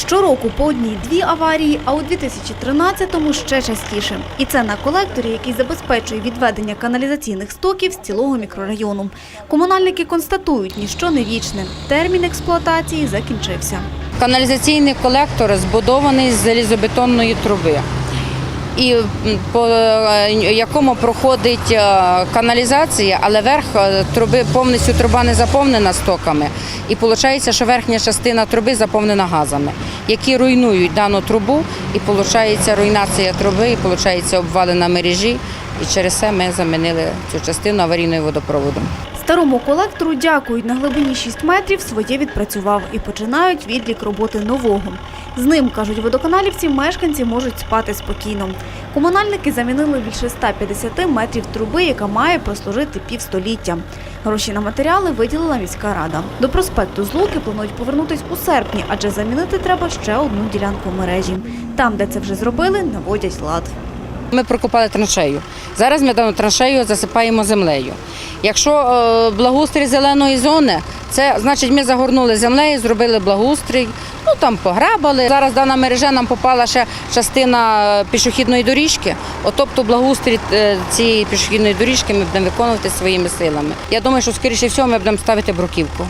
Щороку по одній-дві аварії, а у 2013-му ще частіше. І це на колекторі, який забезпечує відведення каналізаційних стоків з цілого мікрорайону. Комунальники констатують, ніщо не вічне. Термін експлуатації закінчився. Каналізаційний колектор збудований з залізобетонної труби, і по е, якому проходить е, каналізація, але верх е, труби повністю труба не заповнена стоками. І виходить, що верхня частина труби заповнена газами, які руйнують дану трубу, і виходить руйнація труби, і виходить обвалена мережі. І через це ми замінили цю частину аварійною водопроводом. Старому колектору дякують на глибині 6 метрів, своє відпрацював і починають відлік роботи нового. З ним, кажуть водоканалівці, мешканці можуть спати спокійно. Комунальники замінили більше 150 метрів труби, яка має прослужити півстоліття. Гроші на матеріали виділила міська рада. До проспекту Злуки планують повернутись у серпні, адже замінити треба ще одну ділянку мережі. Там, де це вже зробили, наводять лад. Ми прокопали траншею. Зараз ми дану траншею засипаємо землею. Якщо е, благоустрій зеленої зони, це значить ми загорнули землею, зробили благоустрій, ну там пограбали. Зараз дана мережа нам попала ще частина е, пішохідної доріжки. От, тобто благоустрій е, цієї пішохідної доріжки ми будемо виконувати своїми силами. Я думаю, що скоріше всього ми будемо ставити бруківку.